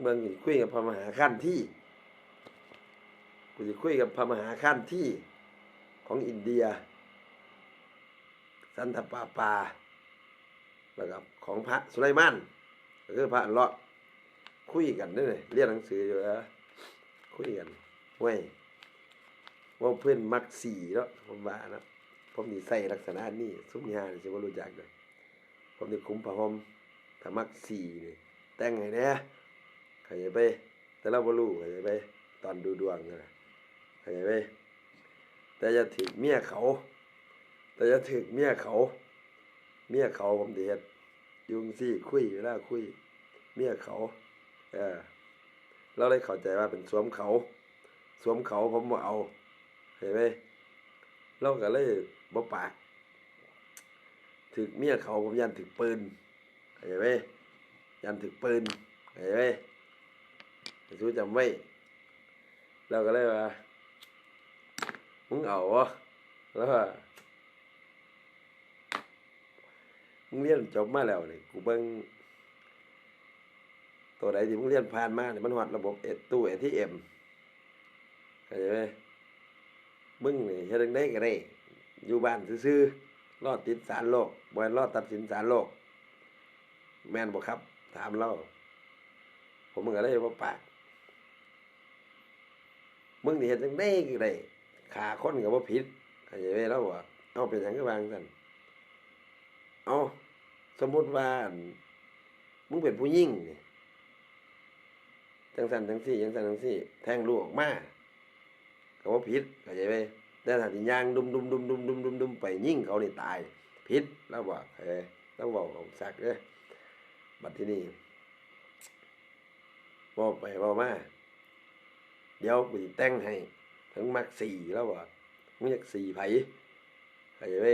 เมืองคุยกับพระมหาขั้นที่กูจะคุยกับพระมหาขั้นที่ของอินเดีย สันตปาปาแล้วก็ของพระสุไลมานก็คือพระอัลเลาะคุยกันเด้อเรียนหนังสืออยู่แล้วคุยกันเว้ยว่าเพื่อนมักสีเนาะผมว่าเนาะผมนี่ใส่ลักษณะนี้ซุ้มยานี่สิบ่ารู้จักเลยผมนี่คุ้มผ้าห่มถ้ามักสีนี่แต่งให้แหน่เข้าใจไป แต่เราบ่รู้ข้าใจไป ตอนดูดวงนะข้าใจไป แต่จะถึกเมียเขา แต่จะถึกเมียเขา เมียเขาผมสิเฮ็ดยุงซี่คุยเวลาคุย เมียเขา เออเราเลยเข้าใจว่าเป็นสวมเขา สวมเขาผมบ่เอาเห็นไหมเราก็เลยบ่ปากถึกเมียเขาผมยันถึกปืนเห็นไหมยันถึกปืนเห็นไหม สู้จำไว้เราก็เลยว่ามึงเอาวะแล้วว่ามึงเรียนจบมาแล้วนี่กูเบิ่งตัวใดที่มึงเรียนผ่านมาเนี่ยมันหอดระบบเอตู้เอทีเอ็มเข้าใจไหมมึงนี่เฮ็ดจั่งได้ก็ได้อยู่บ้านซื่อๆรอดติดสารโลกบ่ให้รอดตัดสินสารโลก แม่นบ่ครับ ถามเราผมก็เลยบ่าปาก มึงนี่เฮ็ดจั่งได้ก็ได้ฆ่าคนก็บ่ผิดเข้าใจไหมเราบอกเอาเป็นหยังคือวางซั่นเอาสมมติว่านมึงเป็นผู้หญิงนี่จังซั่นจังซี่จังซั่นจังซี่ แทงลูกออกมาก็ว่าผิดเข้าใจไหมแต่ถ้าที่ยางดุมดุมดุมดุมดุมดุมดุมไปยิ่งเขาเนี่ตายผิดแล้วบอกเอ้ยแล้วบอกของสักเด้อบัดที่นี่บอกไปบอกมา เดี๋ยวกูแต่งให้ถึงมักสี่แล้วบอกมึงอยากสี่ไผเข้าใจไหม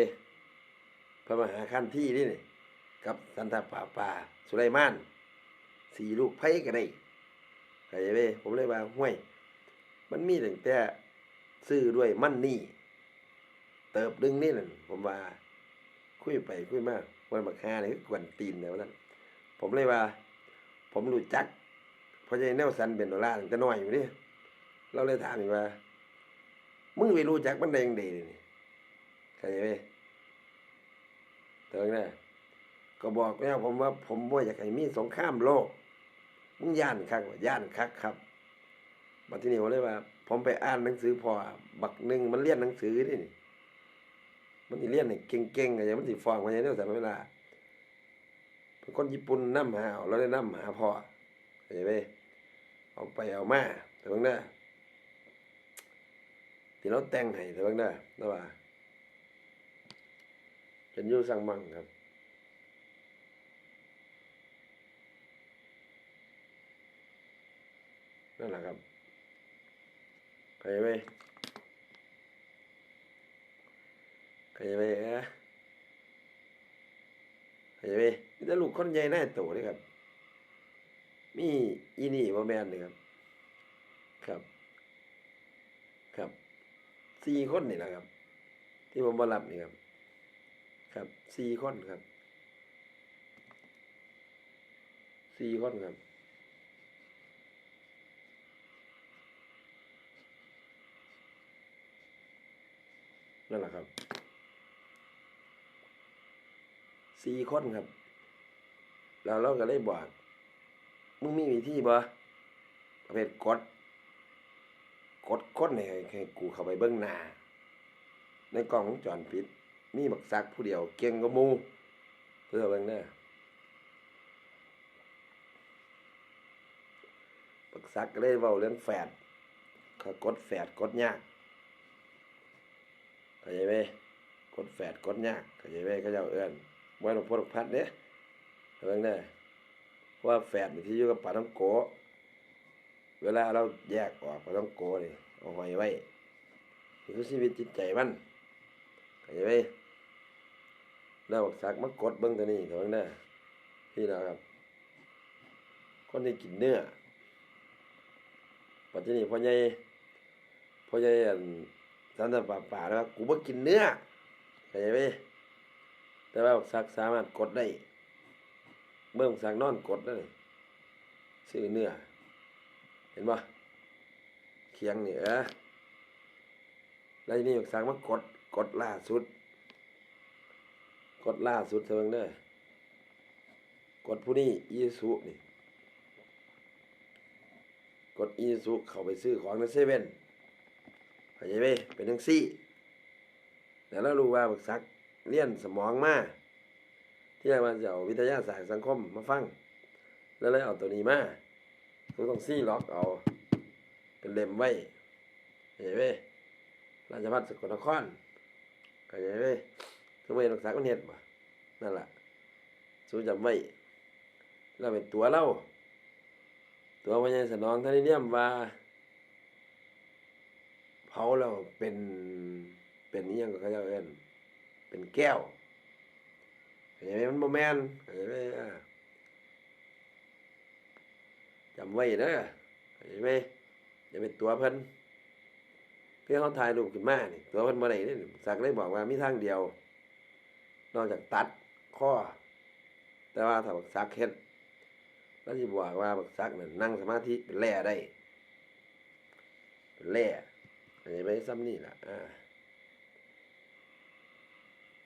พระมหาคันที่นี่นกับสันตป่าป่าสุไลมานสี่ลูกไผ่ก็ได้เข้าใจไหมผมเลยว่าห้วย มันมีตั้งแต่ซื้อด้วยมั่นนี่ เติบดึงนี่นั่นผมว่า คุยไปคุยมาวันบักฮานี่คือกวนตีนแล้วนั่นผมเลยว่า ผมรู้จักเพราะฉะนั้นแนวสันเป็นดอลลาร์ตั้งแต่น้อยอยู่นี่ เราเลยถามอีกว่า มึงไปรู้จักมันได้ยังไงนี่เข้าใจไหมเถิงนะก็บอกแล้วผมว่า ผมบ่าอยากให้มีสงครามโลก มึงย่านคักว่าย่านคักครับบัดทีนี้ผมเลยว่า ผมไปอ่านหนังสือพอบักหนึ่งมันเรียนหนังสือนี่มันเรียนให้เก่งๆอะไรมันสิฟองมาอย่างนี้แต่เวลาเป็นคนญี่ปุ่นนํหาเอาเราได้นํหาพ่อเข้าใจไหมเอาไปเอามาแต่เบิ่งเด้ ที่เราแต่งให้แต่เบิ่งเด้อนะว่าเป็นอยู่สั่งมั่งครับนั่นแหละครับเข้าใจไหมเข้าใจไหมเอ้อเข้าใจไหมนี่แต่ลูกคนใหญ่หน้าโตเลยครับ มีอีนี่บ่แม่นเลยครับ ครับ สี่คนนี่แหละครับ ที่ผมมารับนี่ครับ ครับสี่คนครับสี่คนครับนั่นแหละครับสี่คนครับ แล้วเราก็เลยบอกมึงมีวิธีบ่ประเภทกด กดคนให้ให้กูเข้าไปเบื้องหน้า ในกล้องวงจรปิด มีบักซักผู้เดียวเก่งกว่ามูเพื่อเบิ่งเด้อบักซักก็เลยเว้าเรื่องแฝดเขากดแฝดกดยากเข้าใจไหมกดแฝดกดยากเข้าใจไหมเขาเจ้าเอื้อนไว้หลวงพ่อหลวงพัดเนี่ยเรื่องหน้าว่าแฝดนี่ที่อยู่กับปลาท้องโกะ เวลาเราแยกออกปลาท้องโกะนี่เอาหอยไว้คือชีวิตจิตใจมันเข้าใจไหมแล้วบอกสักมากดเบิ้งตัวนี้เถอะนะพี่นะครับ คนที่กินเนื้อปัจจุบันพ่อใหญ่พ่อใหญ่อันสันตป่าป่าแล้วกูบ่กินเนื้อเข้าใจไหมแต่ว่าบักซักสามารถกดได้เบิ่งบักซักนอนกดได้ซื้อเนื้อ ห็นบ่เคียงนี่เอแล้วทีนี้บักซักมากดกดล่าสุด กดล่าสุดเท่านั้นเด้อกดผู้นี้อีสุนี่กดอีสุเข้าไปซื้อของในเซเว่นเข้าใจไหมเป็นทั้งซี่แล้วเรารู้ว่าบักซักเลี่ยนสมองมาที่แรกว่าจะเอาวิทยาศาสตร์สังคมมาฟัง แล้วเลยเอาตัวนี้มา ต้องต้องซี่ล็อกเอา เป็นเล่มไว้เข้าใจไหมราชพัฒสกลนครเข้าใจไหมสมัยรักษาคนเห็ดบ่นั่นแหละสู้จำไว้แล้วเป็นตัวเล่าตัวพญายสนองท่านได้เนียมว่าเผาแล้วเป็นเป็นนี่ยังก็เขาเจ้าเอิ้นเป็นแก้วเข้าใจไหมมันบ่แมนเข้าใจไหมอ่า จำไว้เด้อเข้าใจไหมอย่าเป็นตัวเพิ่นเพื่อเขาถ่ายรูปขึ้นมานี่ตัวเพิ่นบ่ได้นี่สักเลยบอกว่ามีทางเดียว นอกจากตัดข้อ แต่ว่าถ้าบักสักเฮ็ดแล้วสิบอกว่าบักซักนั่นนั่งสมาธิเป็นแร่ได้เป็นแร่อันนี้ไปซ้ำนี่ล่ะอ่า